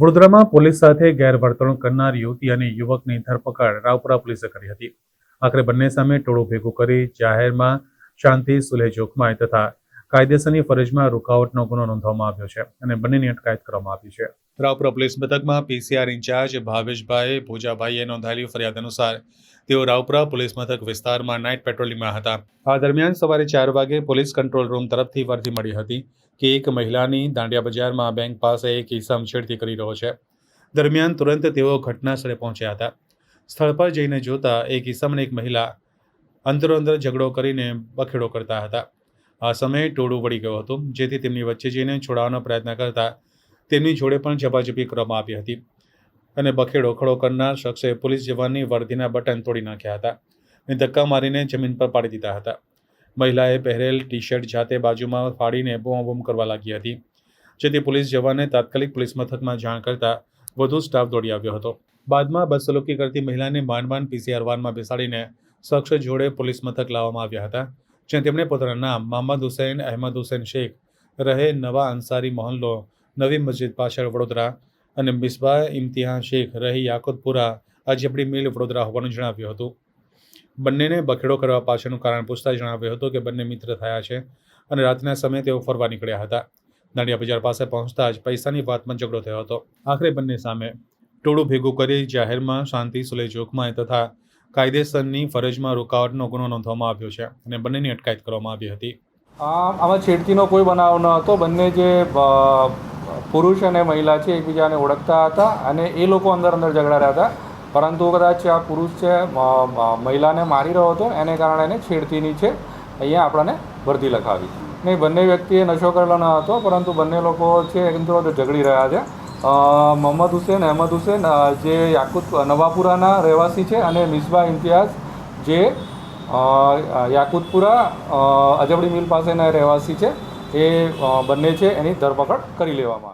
વડોદરામાં પોલીસ સાથે ગેરવર્તણૂક કરનાર યુવતી અને યુવકની ધરપકડ રાવપુરા પોલીસે કરી હતી. આખરે બંને સામે ટોળું ભેગું કરી જાહેરમાં શાંતિ સુલેહ જોખમાય તથા કાયદેસરની ફરજમાં રૂકાવટનો ગુનો નોંધવામાં આવ્યો છે અને બંનેની અટકાયત કરવામાં આવી છે. રાવપુરા પોલીસ મથકમાં પીસીઆર ઇન્ચાર્જ ભાવેશભાઈ ભોજાભાઈએ નોંધાયેલી ફરિયાદ અનુસાર તેઓ રાવપુરા પોલીસ મથક વિસ્તારમાં નાઇટ પેટ્રોલિંગમાં હતા. આ દરમિયાન સવારે ચાર વાગે પોલીસ કંટ્રોલ રૂમ તરફથી વર્ધી મળી હતી કે એક મહિલાની દાંડિયા બજારમાં બેંક પાસે એક ઇસમ છેડતી કરી રહ્યો છે. દરમિયાન તુરંત તેઓ ઘટના સ્થળે પહોંચ્યા હતા. સ્થળ પર જઈને જોતા એક ઇસમ અને એક મહિલા અંદરો અંદર ઝઘડો કરીને બખેડો કરતા હતા. આ સમયે ટોળું વળી ગયો હતું. જેથી તેમની વચ્ચે જઈને છોડાવવાનો પ્રયત્ન કરતા તેમની જોડે પણ ઝપાઝપી કરવામાં આવી હતી અને બખેડો ખડો કરનાર શખ્સે પોલીસ જવાનની વર્દીના બટન તોડી નાખ્યા હતા અને ધક્કા મારીને જમીન પર પાડી દીધા હતા. મહિલાએ પહેરેલ ટી શર્ટ જાતે બાજુમાં ફાડીને બૂમ બૂમ કરવા લાગી હતી, જેથી પોલીસ જવાને તાત્કાલિક પોલીસ મથકમાં જાણ કરતા વધુ સ્ટાફ દોડી આવ્યો હતો. બાદમાં બદસલુકી કરતી મહિલાને માંડ માંડ પીસીઆર વાનમાં બેસાડીને શખ્સ જોડે પોલીસ મથક લાવવામાં આવ્યા હતા. જ્યાં તેમણે પોતાના નામ મોહમ્મદ હુસૈન, અહેમદ હુસૈન શેખ, રહે નવા અંસારી મોહલ્લો, નવી મસ્જિદ પાછળ વડોદરા અને મિસબા ઇમ્તિહાન શેખ રહી યાકુતપુરા અજબડી મિલ વડોદરા હોવાનું જણાવ્યું હતું. બંનેને બખેડો કરવા પાછળનું કારણ પૂછતા જણાવ્યું હતું કે બંને મિત્ર થયા છે અને રાતના સમયે તેઓ ફરવા નીકળ્યા હતા. દાંડિયા બજાર પાસે પહોંચતા જ પૈસાની વાતમાં ઝઘડો થયો હતો. આખરે બંને સામે ટોળું ભેગું કરી જાહેરમાં શાંતિ સુલે જોખમાય તથા કાયદેસરની ફરજમાં રોકાવટનો ગુનો નોંધવામાં આવ્યો છે અને બંનેની અટકાયત કરવામાં આવી હતી. આમાં છેડતીનો કોઈ બનાવ ન હતો. બંને જે પુરુષ અને મહિલા છે, એકબીજાને ઓળખતા હતા અને એ લોકો અંદર અંદર ઝઘડા રહ્યા હતા. પરંતુ કદાચ આ પુરુષ છે મહિલાને મારી રહ્યો હતો એને કારણે એને છેડતીની છે. અહીંયા આપણને ભરતી લખાવી. નહીં બંને વ્યક્તિએ નશો કરેલો ન હતો, પરંતુ બંને લોકો છે અંદર ઝઘડી રહ્યા છે. મોહમ્મદ હુસેન, અહેમદ હુસેન જે યાકુત, નવાપુરાના રહેવાસી છે અને મિસબા ઇમ્તિયાઝ જે યાકુતપુરા અજબડી મિલ પાસેના રહેવાસી છે, એ બંને છે, એની ધરપકડ કરી લેવામાં આવી.